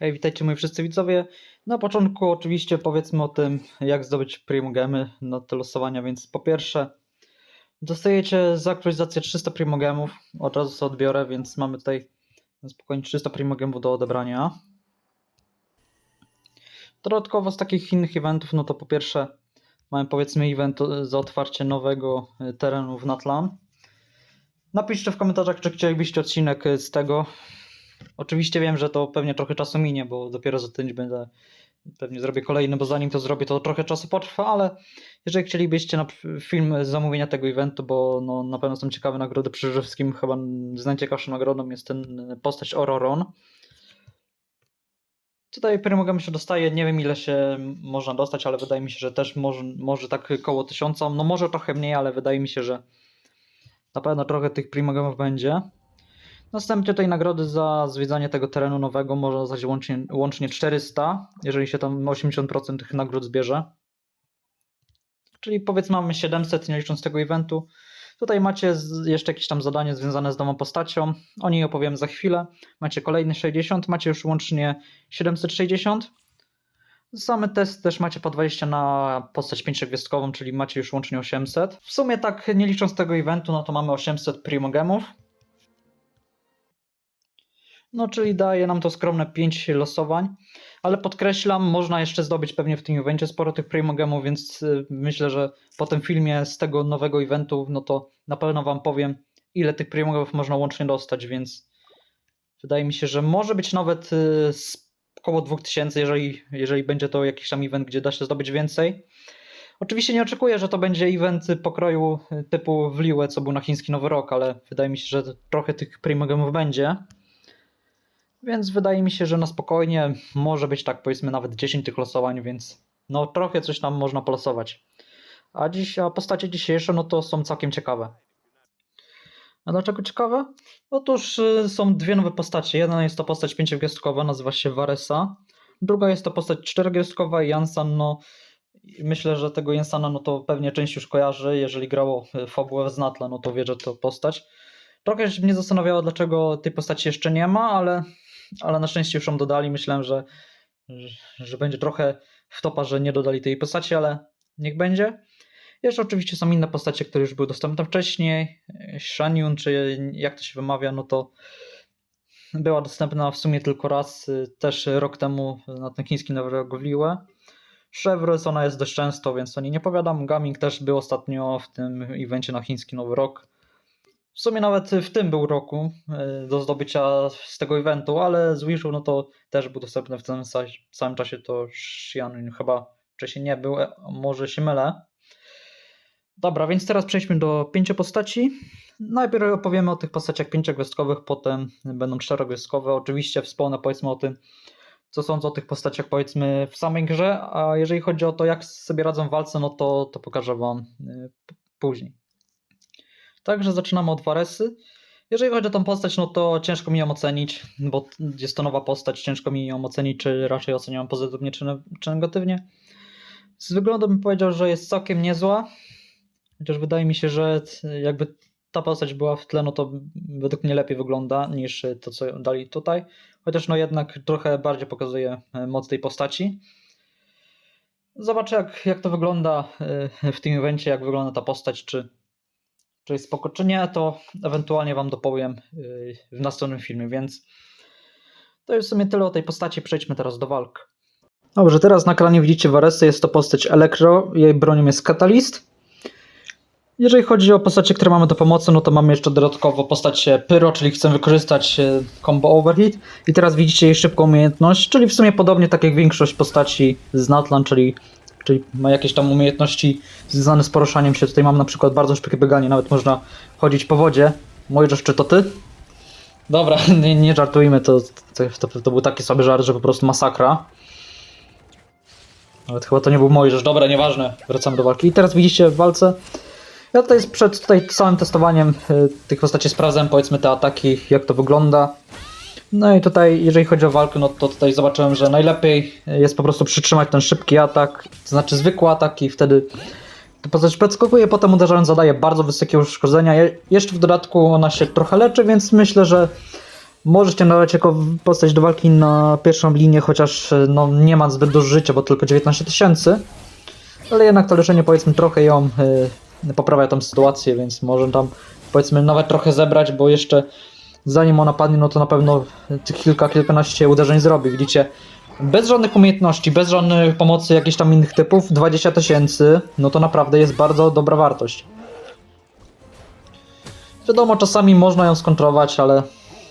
Hej, witajcie moi wszyscy widzowie. Na początku oczywiście powiedzmy o tym, jak zdobyć primogemy na te losowania, więc po pierwsze dostajecie za aktualizację 300 primogemów, od razu sobie odbiorę, więc mamy tutaj spokojnie 300 primogemów do odebrania. Dodatkowo z takich innych eventów, no to po pierwsze mamy powiedzmy event za otwarcie nowego y, terenu w Natlan. Napiszcie w komentarzach, czy chcielibyście odcinek y, z tego. Oczywiście wiem, że to pewnie trochę czasu minie, bo dopiero za tydzień będę pewnie zrobię kolejny, bo zanim to zrobię, to trochę czasu potrwa, ale jeżeli chcielibyście na film zamówienia tego eventu, bo no, na pewno są ciekawe nagrody, przede wszystkim chyba z najciekawszą nagrodą jest ten postać Ororon. Tutaj prymogamy się dostaje, nie wiem ile się można dostać, ale wydaje mi się, że też może, może tak koło tysiąca, no może trochę mniej, ale wydaje mi się, że na pewno trochę tych primogemów będzie. Następnie tutaj nagrody za zwiedzanie tego terenu nowego można dostać łącznie, łącznie 400, jeżeli się tam 80% tych nagród zbierze. Czyli powiedzmy mamy 700, nie licząc tego eventu. Tutaj macie jeszcze jakieś tam zadanie związane z nową postacią. O niej opowiem za chwilę. Macie kolejne 60, macie już łącznie 760. Samy test też macie po 20 na postać 5-gwiazdkową, czyli macie już łącznie 800. W sumie tak nie licząc tego eventu, no to mamy 800 primogemów. No, czyli daje nam to skromne 5 losowań, ale podkreślam, można jeszcze zdobyć pewnie w tym evencie sporo tych primogemów, więc y, myślę, że po tym filmie z tego nowego eventu, no to na pewno wam powiem, ile tych primogemów można łącznie dostać, więc wydaje mi się, że może być nawet y, około 2000, jeżeli, jeżeli będzie to jakiś tam event, gdzie da się zdobyć więcej. Oczywiście nie oczekuję, że to będzie event pokroju y, typu Wliłe, co był na chiński Nowy Rok, ale wydaje mi się, że trochę tych primogemów będzie. Więc wydaje mi się, że na spokojnie może być tak powiedzmy nawet 10 tych losowań, więc no trochę coś tam można polosować. A dziś, a postacie dzisiejsze no to są całkiem ciekawe. A dlaczego ciekawe? Otóż y, są dwie nowe postacie. Jedna jest to postać pięciogwiazdkowa, nazywa się Varesa. Druga jest to postać czterogwiazdkowa, Jansan. No, myślę, że tego Jansana no to pewnie część już kojarzy. Jeżeli grało y, fabułę z Natla, no to wie, że to postać. Trochę się mnie zastanawiało, dlaczego tej postaci jeszcze nie ma, ale, ale na szczęście już ją dodali. Myślałem, że, że, będzie trochę wtopa, że nie dodali tej postaci, ale niech będzie. Jeszcze oczywiście są inne postacie, które już były dostępne wcześniej. Shanyun, czy jak to się wymawia, no to była dostępna w sumie tylko raz, y, też rok temu na tym chińskim Nevergowliłe. Chevrolet, ona jest dość często, więc o niej nie powiadam. Gaming też był ostatnio w tym evencie na chiński Nowy Rok. W sumie nawet w tym był roku y, do zdobycia z tego eventu, ale z Wishu no to też był dostępny w tym sa- samym czasie to Xianun chyba wcześniej nie był, e, może się mylę. Dobra, więc teraz przejdźmy do pięciu postaci. Najpierw opowiemy o tych postaciach pięciogwiazdkowych, potem będą czterogwiazdkowe. Oczywiście wspomnę powiedzmy o tym, co sądzę o tych postaciach powiedzmy w samej grze, a jeżeli chodzi o to, jak sobie radzą w walce, no to, to pokażę wam p- później. Także zaczynamy od Varesy. Jeżeli chodzi o tą postać, no to ciężko mi ją ocenić, bo jest to nowa postać, ciężko mi ją ocenić, czy raczej oceniam pozytywnie, czy, czy negatywnie. Z wyglądu bym powiedział, że jest całkiem niezła, chociaż wydaje mi się, że jakby ta postać była w tle, no to według mnie lepiej wygląda niż to, co dali tutaj. Chociaż no jednak trochę bardziej pokazuje e, moc tej postaci. Zobaczę jak, jak to wygląda e, w tym evencie, jak wygląda ta postać, czy, czy jest spoko, czy nie, to ewentualnie Wam dopowiem yy, w następnym filmie, więc to jest w sumie tyle o tej postaci, przejdźmy teraz do walk. Dobrze, teraz na ekranie widzicie Varesę, jest to postać Elektro, jej bronią jest Catalyst. Jeżeli chodzi o postacie, które mamy do pomocy, no to mamy jeszcze dodatkowo postać Pyro, czyli chcę wykorzystać e, combo Overhit i teraz widzicie jej szybką umiejętność, czyli w sumie podobnie tak jak większość postaci z Natlan, czyli czyli ma jakieś tam umiejętności związane z poruszaniem się. Tutaj mam na przykład bardzo szybkie bieganie, nawet można chodzić po wodzie. Mojżesz, czy to ty? Dobra, nie, nie żartujmy, to, to, to, był taki sobie żart, że po prostu masakra. Nawet chyba to nie był Mojżesz, dobra, nieważne, wracamy do walki. I teraz widzicie w walce, ja tutaj przed tutaj całym testowaniem y, tych postaci sprawdzałem powiedzmy te ataki, jak to wygląda. No i tutaj, jeżeli chodzi o walkę, no to tutaj zobaczyłem, że najlepiej jest po prostu przytrzymać ten szybki atak, to znaczy zwykły atak i wtedy to postać podskakuje, potem uderzając zadaje bardzo wysokie uszkodzenia. Je- Jeszcze w dodatku ona się trochę leczy, więc myślę, że Możecie nadać jako postać do walki na pierwszą linię, chociaż no, nie ma zbyt dużo życia, bo tylko 19 tysięcy. Ale jednak to leczenie powiedzmy trochę ją y, poprawia tą sytuację, więc może tam powiedzmy nawet trochę zebrać, bo jeszcze zanim ona padnie, no to na pewno tych kilka, kilkanaście uderzeń zrobi. Widzicie, bez żadnych umiejętności, bez żadnych pomocy jakichś tam innych typów, 20 tysięcy, no to naprawdę jest bardzo dobra wartość. Wiadomo, czasami można ją skontrować, ale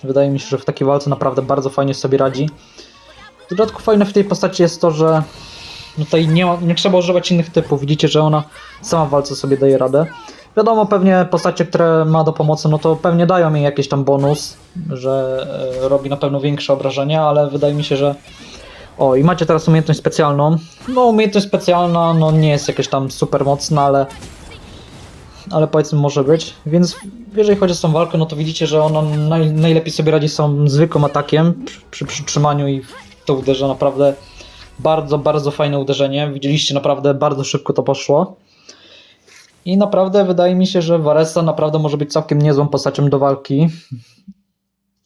wydaje mi się, że w takiej walce naprawdę bardzo fajnie sobie radzi. W dodatku fajne w tej postaci jest to, że tutaj nie, nie trzeba używać innych typów. Widzicie, że ona sama w walce sobie daje radę. Wiadomo, pewnie postacie, które ma do pomocy, no to pewnie dają jej jakiś tam bonus, że e, robi na pewno większe obrażenia, ale wydaje mi się, że o, i macie teraz umiejętność specjalną. No, umiejętność specjalna, no nie jest jakaś tam super mocna, ale ale powiedzmy może być. Więc jeżeli chodzi o tą walkę, no to widzicie, że ona naj, najlepiej sobie radzi z tą zwykłym atakiem przy, przy przytrzymaniu i to uderza naprawdę bardzo, bardzo fajne uderzenie. Widzieliście, naprawdę bardzo szybko to poszło. I naprawdę wydaje mi się, że Varesa naprawdę może być całkiem niezłą postacią do walki.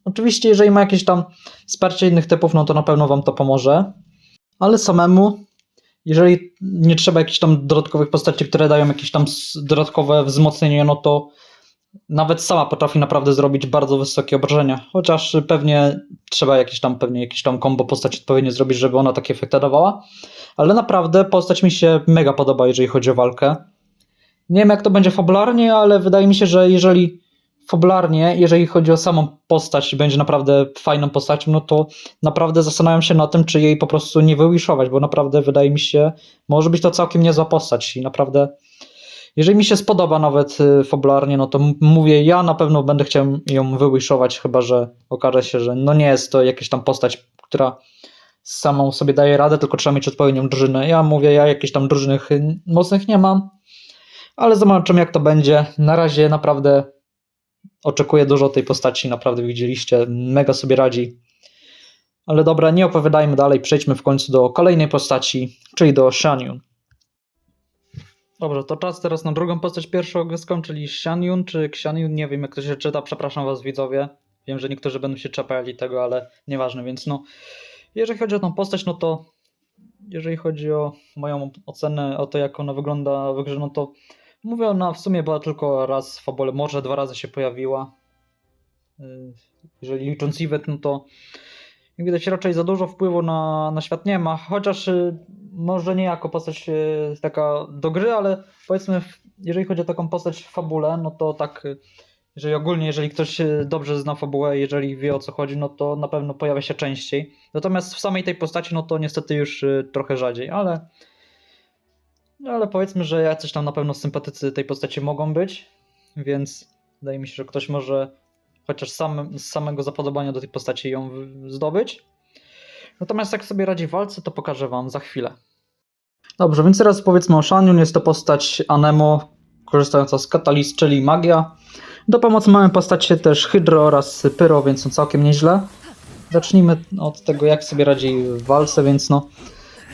Oczywiście, jeżeli ma jakieś tam wsparcie innych typów, no to na pewno wam to pomoże. Ale samemu jeżeli nie trzeba jakichś tam dodatkowych postaci, które dają jakieś tam dodatkowe wzmocnienie, no to nawet sama potrafi naprawdę zrobić bardzo wysokie obrażenia. Chociaż pewnie trzeba jakieś tam, pewnie jakieś tam combo postaci odpowiednio zrobić, żeby ona takie efekty dawała. Ale naprawdę postać mi się mega podoba, jeżeli chodzi o walkę. Nie wiem jak to będzie fabularnie, ale wydaje mi się, że jeżeli fabularnie, jeżeli chodzi o samą postać, będzie naprawdę fajną postacią, no to naprawdę zastanawiam się nad tym, czy jej po prostu nie wywiszować, bo naprawdę wydaje mi się, może być to całkiem niezła postać i naprawdę, jeżeli mi się spodoba nawet y, fabularnie, no to mówię, ja na pewno będę chciał ją wywiszować, chyba że okaże się, że no nie jest to jakaś tam postać, która samą sobie daje radę, tylko trzeba mieć odpowiednią drużynę. Ja mówię, ja jakichś tam drużynych mocnych nie mam, ale zobaczymy jak to będzie. Na razie naprawdę oczekuję dużo tej postaci, naprawdę widzieliście, mega sobie radzi. Ale dobra, nie opowiadajmy dalej, przejdźmy w końcu do kolejnej postaci, czyli do Shanyun. Dobrze, to czas teraz na drugą postać pierwszą czyli Shanyun czy Xianyun, nie wiem jak to się czyta, przepraszam was widzowie. Wiem, że niektórzy będą się czepiali tego, ale nieważne, więc no. Jeżeli chodzi o tą postać, no to jeżeli chodzi o moją ocenę, o to jak ona wygląda w grze, no to mówię, ona w sumie była tylko raz w fabule, może dwa razy się pojawiła. Yy, Jeżeli licząc event, no to jak widać raczej za dużo wpływu na, na świat nie ma, chociaż y, może nie jako postać y, taka do gry, ale powiedzmy, jeżeli chodzi o taką postać w fabule, no to tak, y, jeżeli ogólnie, jeżeli ktoś y, dobrze zna fabułę, jeżeli wie o co chodzi, no to na pewno pojawia się częściej. Natomiast w samej tej postaci, no to niestety już y, trochę rzadziej, ale no ale powiedzmy, że jacyś tam na pewno sympatycy tej postaci mogą być, więc wydaje mi się, że ktoś może chociaż sam, z samego zapodobania do tej postaci ją zdobyć. Natomiast jak sobie radzi w walce, to pokażę wam za chwilę. Dobrze, więc teraz powiedzmy o Shanyun. Jest to postać Anemo, korzystająca z kataliz, czyli magia. Do pomocy mamy postacie też Hydro oraz Pyro, więc no całkiem nieźle. Zacznijmy od tego, jak sobie radzi w walce, więc no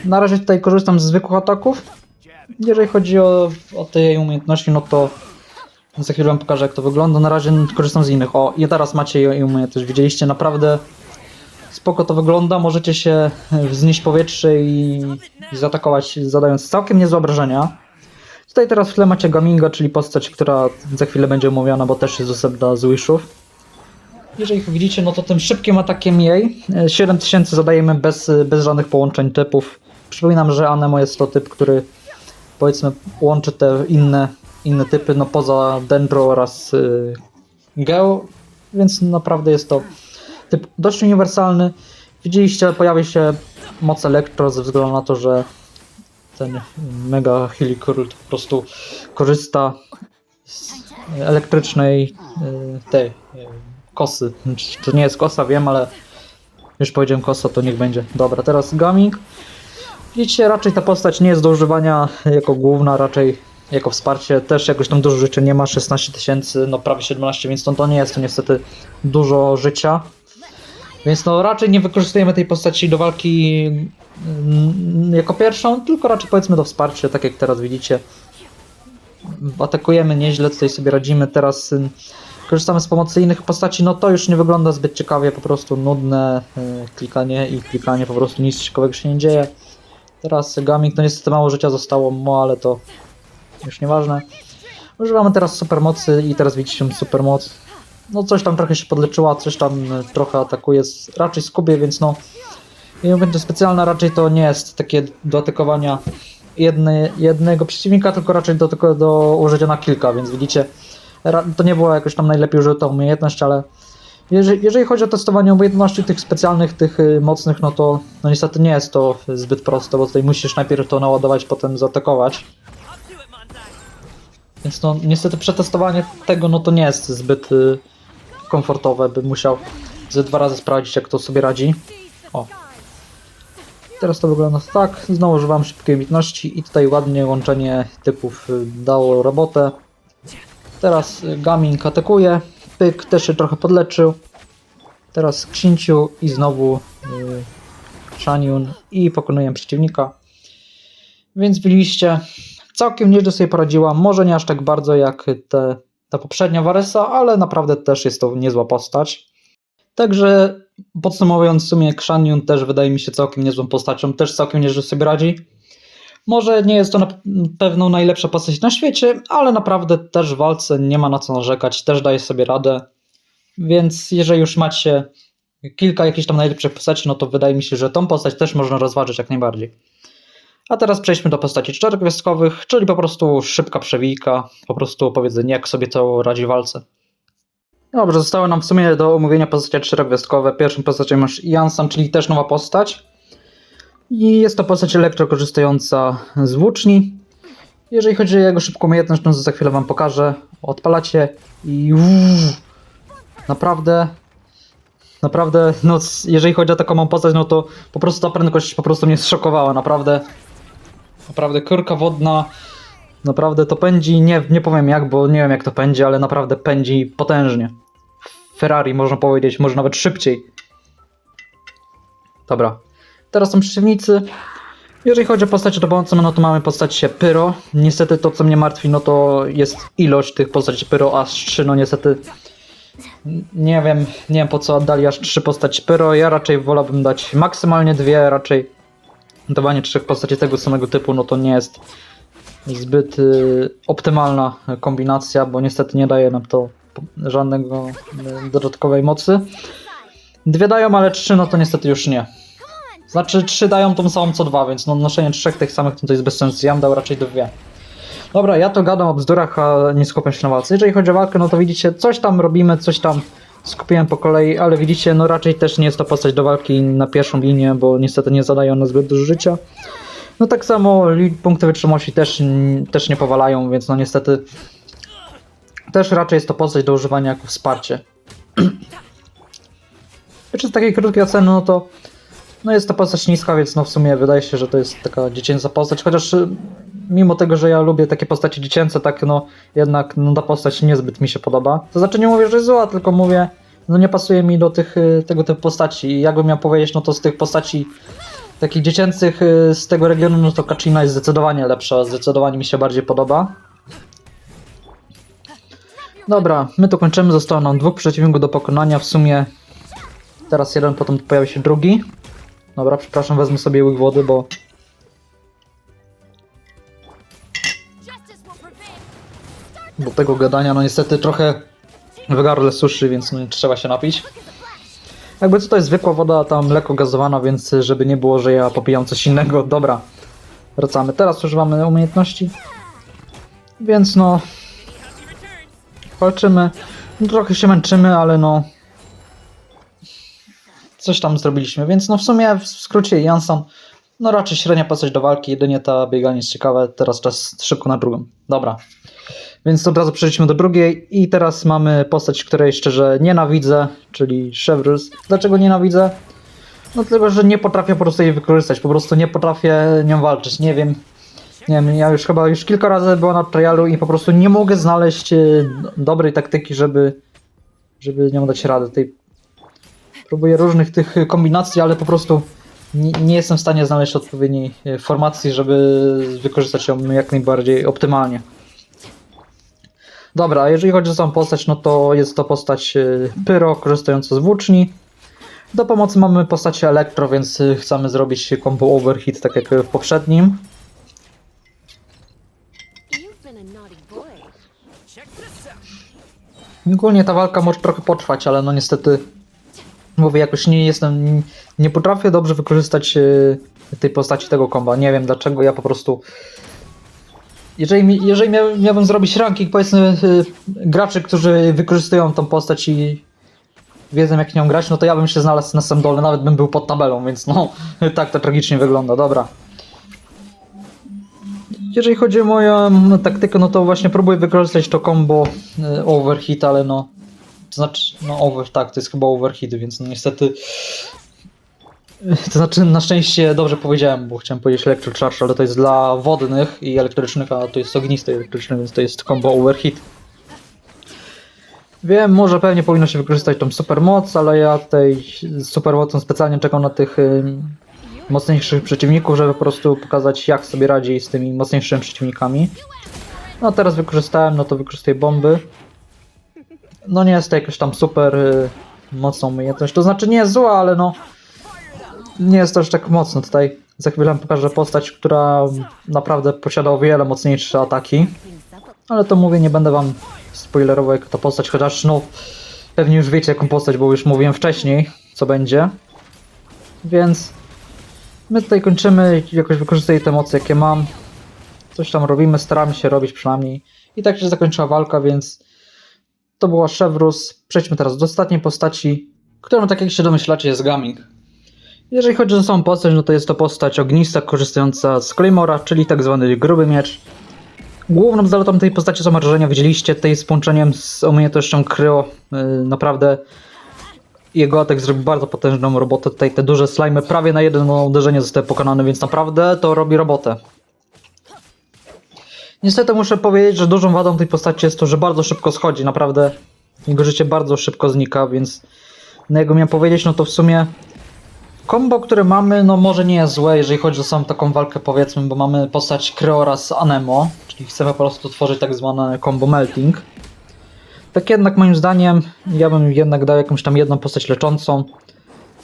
na razie tutaj korzystam z zwykłych ataków. Jeżeli chodzi o, o te jej umiejętności, no to za chwilę wam pokażę jak to wygląda. Na razie korzystam z innych. O, i teraz macie jej umiejętność. Widzieliście, naprawdę spoko to wygląda. Możecie się wznieść powietrze i, i zaatakować zadając całkiem niezłe obrażenia. Tutaj teraz w tle macie Gaminga, czyli postać, która za chwilę będzie omówiona, bo też jest dostępna z Wishów. Jeżeli widzicie, no to tym szybkim atakiem jej e, 7000 zadajemy bez, bez żadnych połączeń typów. Przypominam, że Anemo jest to typ, który powiedzmy łączy te inne, inne typy, no poza Dendro oraz y, Geo, więc naprawdę jest to typ dość uniwersalny. Widzieliście, pojawi się moc Elektro ze względu na to, że ten Mega Helikult po prostu korzysta z elektrycznej y, tej y, kosy. To nie jest kosa, wiem, ale już powiedziałem kosa, to niech będzie. Dobra, teraz Gaming. Widzicie, raczej ta postać nie jest do używania jako główna, raczej jako wsparcie. Też jakoś tam dużo życia nie ma, 16 tysięcy, no prawie 17, więc to, to nie jest to niestety dużo życia. Więc no raczej nie wykorzystujemy tej postaci do walki mm, jako pierwszą, tylko raczej powiedzmy do wsparcia, tak jak teraz widzicie. Atakujemy nieźle, tutaj sobie radzimy. Teraz korzystamy z pomocy innych postaci, no to już nie wygląda zbyt ciekawie, po prostu nudne e, klikanie i klikanie, po prostu nic ciekawego się nie dzieje. Teraz gaming, no niestety mało życia zostało mu, ale to już nieważne. Używamy teraz supermocy i teraz widzicie supermoc. No coś tam trochę się podleczyła, coś tam e, trochę atakuje, raczej skubie, więc no i będzie specjalna raczej to nie jest takie do atakowania jedny, jednego przeciwnika, tylko raczej do, do użycia na kilka, więc widzicie, to nie była jakoś tam najlepiej użyta umiejętność, ale jeżeli, jeżeli chodzi o testowanie umiejętności tych specjalnych, tych y, mocnych, no to no niestety nie jest to zbyt proste, bo tutaj musisz najpierw to naładować, potem zaatakować. Więc no niestety przetestowanie tego no to nie jest zbyt y, komfortowe, bym musiał ze dwa razy sprawdzić jak to sobie radzi. O. Teraz to wygląda tak, znowu używam szybkiej umiejętności i tutaj ładnie łączenie typów y, dało robotę. Teraz y, Gaming atakuje, Pyk też się trochę podleczył. Teraz Księciu i znowu y, Shanyun i pokonuję przeciwnika. Więc widzieliście, całkiem nieźle sobie poradziła, może nie aż tak bardzo jak te, ta poprzednia Varesa, ale naprawdę też jest to niezła postać. Także podsumowując w sumie Kshan też wydaje mi się całkiem niezłą postacią, też całkiem nieźle sobie radzi. Może nie jest to na pewno najlepsza postać na świecie, ale naprawdę też w walce nie ma na co narzekać, też daje sobie radę. Więc jeżeli już macie kilka jakichś tam najlepszych postaci, no to wydaje mi się, że tą postać też można rozważyć jak najbardziej. A teraz przejdźmy do postaci czterogwiazdkowych, czyli po prostu szybka przewijka, po prostu opowiedzenie jak sobie to radzi w walce. Dobrze, zostały nam w sumie do omówienia postacie czterogwiazdkowe. Pierwszą postacią masz Jansam, czyli też nowa postać. I jest to postać elektro korzystająca z włóczni. Jeżeli chodzi o jego szybką umiejętność, no to za chwilę wam pokażę. Odpalacie i uuu, naprawdę naprawdę, no jeżeli chodzi o taką małą postać, no to po prostu ta prędkość po prostu mnie zszokowała, naprawdę naprawdę kurka wodna naprawdę to pędzi, nie, nie powiem jak, bo nie wiem jak to pędzi, ale naprawdę pędzi potężnie. Ferrari można powiedzieć, może nawet szybciej. Dobra, teraz są przeciwnicy. Jeżeli chodzi o postacie do pomocy, no to mamy postać Pyro. Niestety to, co mnie martwi, no to jest ilość tych postaci Pyro, aż 3, no niestety nie wiem, nie wiem po co oddali aż 3 postaci Pyro. Ja raczej wolałbym dać maksymalnie dwie, raczej dawanie trzech postaci tego samego typu, no to nie jest zbyt y, optymalna kombinacja, bo niestety nie daje nam to żadnego y, dodatkowej mocy. Dwie dają, ale trzy no to niestety już nie. Znaczy trzy dają tą samą co dwa, więc no noszenie trzech tych samych to jest bez sensu. Ja bym dał raczej dwie. Dobra, ja to gadam o bzdurach, a nie skupiam się na walce. Jeżeli chodzi o walkę, no to widzicie, coś tam robimy, coś tam skupiłem po kolei, ale widzicie, no raczej też nie jest to postać do walki na pierwszą linię, bo niestety nie zadają na zbyt dużo życia. No tak samo punkty wytrzymałości też, też nie powalają, więc no niestety też raczej jest to postać do używania jako wsparcie. Czy z takiej krótkiej oceny, no to no jest to postać niska, więc no w sumie wydaje się, że to jest taka dziecięca postać, chociaż y, mimo tego, że ja lubię takie postacie dziecięce, tak no jednak no, ta postać niezbyt mi się podoba. To znaczy nie mówię, że jest zła, tylko mówię, no nie pasuje mi do tych, y, tego typu postaci. I jakbym miał powiedzieć, no to z tych postaci takich dziecięcych y, z tego regionu, no to Katrina jest zdecydowanie lepsza, zdecydowanie mi się bardziej podoba. Dobra, my to kończymy, zostało nam dwóch przeciwników do pokonania, w sumie teraz jeden, potem pojawi się drugi. Dobra, przepraszam, wezmę sobie łyk wody, bo do tego gadania, no niestety trochę w gardle suszy, więc no, trzeba się napić. Jakby jest zwykła woda, tam lekko gazowana, więc żeby nie było, że ja popijam coś innego. Dobra, wracamy. Teraz używamy umiejętności, więc no walczymy. Trochę się męczymy, ale no coś tam zrobiliśmy, więc no w sumie w skrócie Jansson no raczej średnia postać do walki, jedynie ta bieganie jest ciekawe, teraz czas szybko na drugą. Dobra. Więc od razu przejdźmy do drugiej i teraz mamy postać, której szczerze nienawidzę, czyli Chevreuse. Dlaczego nienawidzę? No dlatego, że nie potrafię po prostu jej wykorzystać, po prostu nie potrafię nią walczyć, nie wiem. Nie wiem, ja już chyba już kilka razy byłem na trialu i po prostu nie mogę znaleźć e, dobrej taktyki, żeby żeby nią dać radę. Tej próbuję różnych tych kombinacji, ale po prostu nie, nie jestem w stanie znaleźć odpowiedniej e, formacji, żeby wykorzystać ją jak najbardziej optymalnie. Dobra, a jeżeli chodzi o samą postać, no to jest to postać y, Pyro, korzystająca z włóczni. Do pomocy mamy postać Elektro, więc y, chcemy zrobić combo overhit, tak jak w poprzednim. Ogólnie ta walka może trochę potrwać, ale no niestety mówię, jakoś nie jestem, nie potrafię dobrze wykorzystać y, tej postaci tego komba. Nie wiem dlaczego, ja po prostu jeżeli, jeżeli miał, miałbym zrobić ranking powiedzmy y, graczy, którzy wykorzystują tą postać i wiedzą jak nią grać, no to ja bym się znalazł na samym dole, nawet bym był pod tabelą, więc no tak to tragicznie wygląda, dobra. Jeżeli chodzi o moją taktykę, no to właśnie próbuję wykorzystać to combo y, overhit, ale no to znaczy, no over, tak, to jest chyba overhit, więc no niestety to znaczy na szczęście dobrze powiedziałem, bo chciałem powiedzieć electric charge, ale to jest dla wodnych i elektrycznych, a to jest ognisty elektryczny, więc to jest combo overhit. Wiem, może pewnie powinno się wykorzystać tą supermoc, ale ja tej supermocą specjalnie czekam na tych mocniejszych przeciwników, żeby po prostu pokazać jak sobie radzi z tymi mocniejszymi przeciwnikami. No teraz wykorzystałem, no to wykorzystuję bomby. No nie jest to jakaś tam super y, mocną umiejętność, to znaczy nie jest zła, ale no nie jest to aż tak mocno tutaj. Za chwilę pokażę postać, która naprawdę posiada o wiele mocniejsze ataki. Ale to mówię, nie będę wam spoilerował jak ta postać, chociaż no pewnie już wiecie jaką postać, bo już mówiłem wcześniej, co będzie. Więc my tutaj kończymy, jakoś wykorzystuję te moce jakie mam. Coś tam robimy, staramy się robić przynajmniej. I tak się zakończyła walka, więc to była Chevrolet. Przejdźmy teraz do ostatniej postaci, którą tak jak się domyślacie jest Gaming. Jeżeli chodzi o samą postać, no to jest to postać ognista korzystająca z Claymora, czyli tak zwany gruby miecz. Główną zaletą tej postaci są obrażenia, widzieliście, tej z połączeniem z umiejętnością Kryo, yy, naprawdę jego atak zrobił bardzo potężną robotę. Tutaj te duże slimy prawie na jedno uderzenie zostały pokonane, więc naprawdę to robi robotę. Niestety muszę powiedzieć, że dużą wadą tej postaci jest to, że bardzo szybko schodzi, naprawdę jego życie bardzo szybko znika, więc na jego miałem powiedzieć, no to w sumie Kombo, które mamy, no może nie jest złe, jeżeli chodzi o samą taką walkę, powiedzmy, bo mamy postać Kreora z Anemo, czyli chcemy po prostu tworzyć tak zwane combo melting. Tak jednak moim zdaniem, ja bym jednak dał jakąś tam jedną postać leczącą.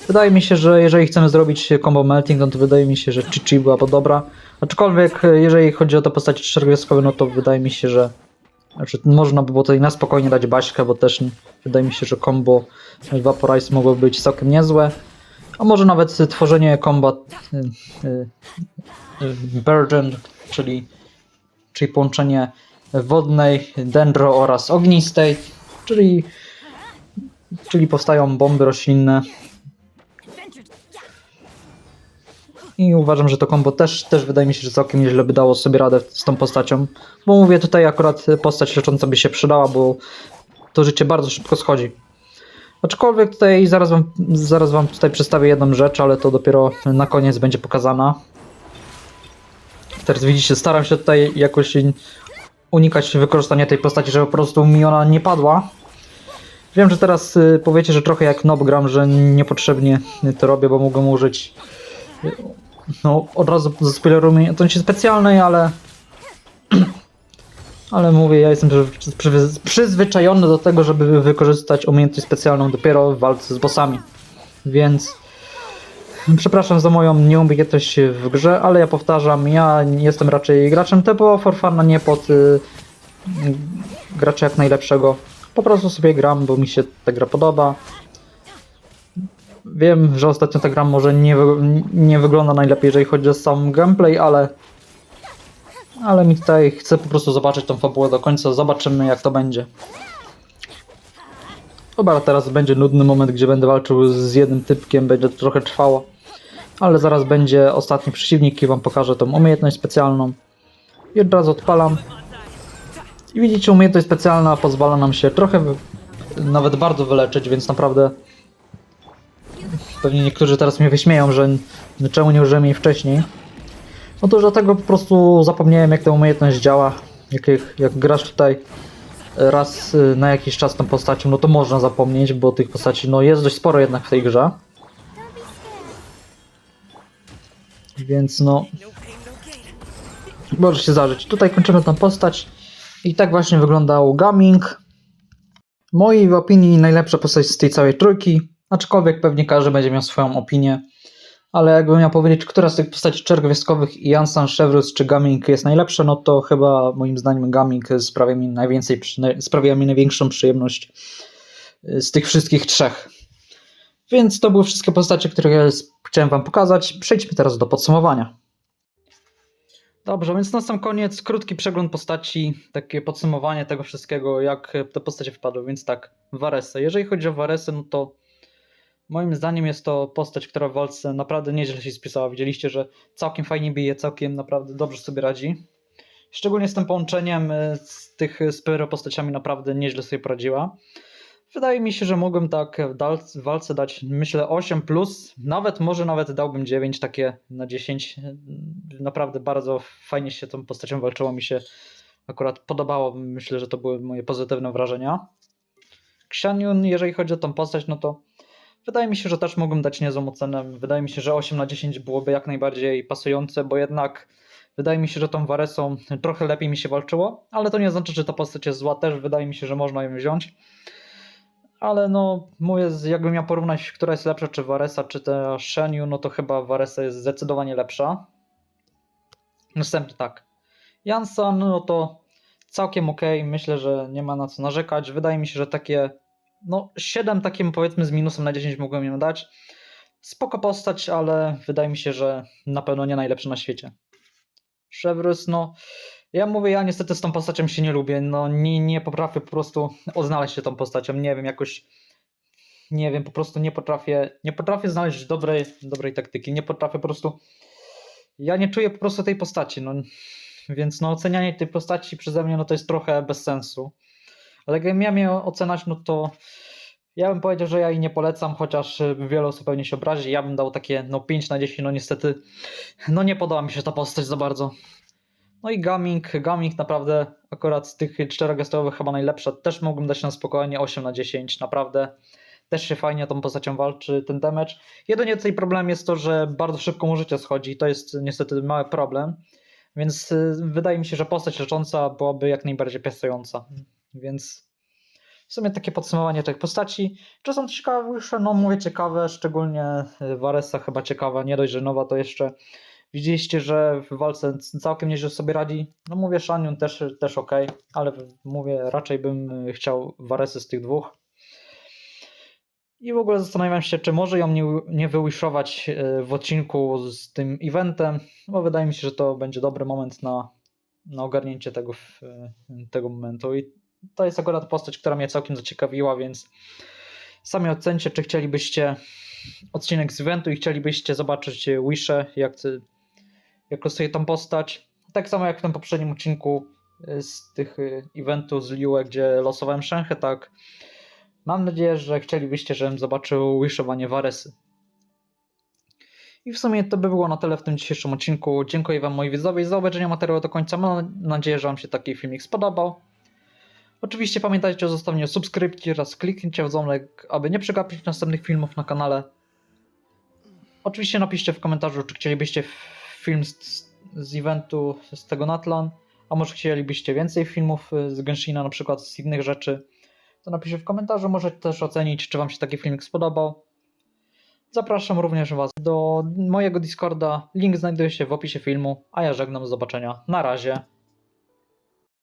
Wydaje mi się, że jeżeli chcemy zrobić combo melting, no to wydaje mi się, że Chichi byłaby dobra. Aczkolwiek, e, jeżeli chodzi o te postacie czterogwiazdkowe, no to wydaje mi się, że znaczy, można by było tutaj na spokojnie dać Baśkę, bo też wydaje mi się, że combo Vaporize mogłoby być całkiem niezłe. A może nawet tworzenie kombat y, y, Burden, czyli, czyli połączenie wodnej, dendro oraz ognistej, czyli, czyli powstają bomby roślinne. I uważam, że to kombo też, też wydaje mi się, że całkiem nieźle by dało sobie radę z tą postacią. Bo mówię, tutaj akurat postać lecząca by się przydała, bo to życie bardzo szybko schodzi. Aczkolwiek tutaj zaraz wam, zaraz wam tutaj przedstawię jedną rzecz, ale to dopiero na koniec będzie pokazana. Teraz widzicie, staram się tutaj jakoś unikać wykorzystania tej postaci, żeby po prostu mi ona nie padła. Wiem, że teraz y, powiecie, że trochę jak nob gram, że niepotrzebnie to robię, bo mogę użyć no od razu ze spoilerami, to nie specjalnej, ale ale mówię, ja jestem przy- przy- przyzwyczajony do tego, żeby wykorzystać umiejętność specjalną dopiero w walce z bossami. Więc przepraszam za moją nieumiejętność w grze, ale ja powtarzam, ja jestem raczej graczem typu for fun, a nie pod y, gracza jak najlepszego. Po prostu sobie gram, bo mi się ta gra podoba. Wiem, że ostatnio ta gra może nie, nie wygląda najlepiej, jeżeli chodzi o sam gameplay, ale ale mi tutaj chcę po prostu zobaczyć tą fabułę do końca, zobaczymy jak to będzie. Chyba teraz będzie nudny moment, gdzie będę walczył z jednym typkiem, będzie to trochę trwało. Ale zaraz będzie ostatni przeciwnik i wam pokażę tą umiejętność specjalną. I od razu odpalam. I widzicie, umiejętność specjalna pozwala nam się trochę, nawet bardzo wyleczyć, więc naprawdę pewnie niektórzy teraz mnie wyśmieją, że czemu nie użyłem jej wcześniej. Otóż dlatego po prostu zapomniałem jak ta umiejętność działa. Jak, jak, grasz tutaj raz y, na jakiś czas tą postacią, no to można zapomnieć, bo tych postaci no jest dość sporo jednak w tej grze. Więc no... Może się zdarzyć. Tutaj kończymy tą postać. I tak właśnie wyglądał Gaming. W mojej opinii najlepsza postać z tej całej trójki, aczkolwiek pewnie każdy będzie miał swoją opinię. Ale jakbym miał powiedzieć, która z tych postaci czerwieskowych i Jansan, Chevrolet czy Gaming jest najlepsza, no to chyba moim zdaniem Gaming sprawia mi, najwięcej, sprawia mi największą przyjemność y, z tych wszystkich trzech. Więc to były wszystkie postacie, które chciałem Wam pokazać. Przejdźmy teraz do podsumowania. Dobrze, więc na sam koniec krótki przegląd postaci, takie podsumowanie tego wszystkiego, jak te postacie wpadły. Więc tak, Varesę. Jeżeli chodzi o Varesę, no to moim zdaniem jest to postać, która w walce naprawdę nieźle się spisała. Widzieliście, że całkiem fajnie bije, całkiem naprawdę dobrze sobie radzi. Szczególnie z tym połączeniem y, z tych z pyro postaciami naprawdę nieźle sobie poradziła. Wydaje mi się, że mogłem tak w walce dać, myślę, 8, plus, nawet może nawet dałbym 9, takie na 10. Naprawdę bardzo fajnie się tą postacią walczyło. Mi się akurat podobało. Myślę, że to były moje pozytywne wrażenia. Xianyun, jeżeli chodzi o tą postać, no to wydaje mi się, że też mógłbym dać niezłą ocenę. Wydaje mi się, że 8 na 10 byłoby jak najbardziej pasujące, bo jednak wydaje mi się, że tą Varesą trochę lepiej mi się walczyło, ale to nie znaczy, że ta postać jest zła. Też wydaje mi się, że można ją wziąć ale no mówię, jakbym miał porównać, która jest lepsza, czy Varesa, czy ta Shenyu, no to chyba Varesa jest zdecydowanie lepsza. Następnie tak. Jansan, no to całkiem ok, myślę, że nie ma na co narzekać. Wydaje mi się, że takie, no 7 takim powiedzmy z minusem na 10 mogłem ją dać. Spoko postać, ale wydaje mi się, że na pewno nie najlepszy na świecie. Chevrolet, no ja mówię, ja niestety z tą postacią się nie lubię. No nie, nie potrafię po prostu odnaleźć się tą postacią. Nie wiem, jakoś. Nie wiem, po prostu nie potrafię. Nie potrafię znaleźć dobrej, dobrej taktyki. Nie potrafię po prostu. Ja nie czuję po prostu tej postaci. No, więc no, ocenianie tej postaci przeze mnie no, to jest trochę bez sensu. Ale jakbym ja miał ocenać, no to ja bym powiedział, że ja jej nie polecam, chociaż y, wiele osób pewnie się obrazi. Ja bym dał takie no 5 na 10. No niestety, no nie podoba mi się ta postać za bardzo. No i Gaming, Gaming naprawdę akurat z tych czterech gestowych chyba najlepsza. Też mógłbym dać na spokojnie 8 na 10, naprawdę. Też się fajnie tą postacią walczy, ten damage. Jedynie tutaj problem jest to, że bardzo szybko mu życie schodzi to jest niestety mały problem. Więc y, wydaje mi się, że postać lecząca byłaby jak najbardziej piastująca. Więc w sumie takie podsumowanie tych postaci. Czy są ciekawsze? No mówię ciekawe, szczególnie Varesa chyba ciekawa, nie dość, że nowa, to jeszcze Widzieliście, że w walce całkiem nieźle sobie radzi. No mówię, Shaniun też, też ok, ale mówię, raczej bym chciał Varesy z tych dwóch. I w ogóle zastanawiam się, czy może ją nie, nie y, w odcinku z tym eventem, bo wydaje mi się, że to będzie dobry moment na, na ogarnięcie tego, tego momentu. I to jest akurat postać, która mnie całkiem zaciekawiła, więc sami ocencie, czy chcielibyście odcinek z eventu i chcielibyście zobaczyć Wisze, jak, jak losuje tą postać. Tak samo jak w tym poprzednim odcinku y, z tych y, eventów z Liue, gdzie losowałem Shenhe, tak. Mam nadzieję, że chcielibyście, żebym zobaczył wishowanie Varesy. I w sumie to by było na tyle w tym dzisiejszym odcinku. Dziękuję Wam moi widzowie za obejrzenie materiału do końca. Mam nadzieję, że Wam się taki filmik spodobał. Oczywiście pamiętajcie o zostawieniu subskrypcji oraz kliknięcie w dzwonek, aby nie przegapić następnych filmów na kanale. Oczywiście napiszcie w komentarzu, czy chcielibyście film z, z eventu z tego Natlan, a może chcielibyście więcej filmów y, z Genshina, na przykład z innych rzeczy. To napiszcie w komentarzu, możecie też ocenić, czy Wam się taki filmik spodobał. Zapraszam również Was do mojego Discorda. Link znajduje się w opisie filmu, a ja żegnam do zobaczenia. Na razie.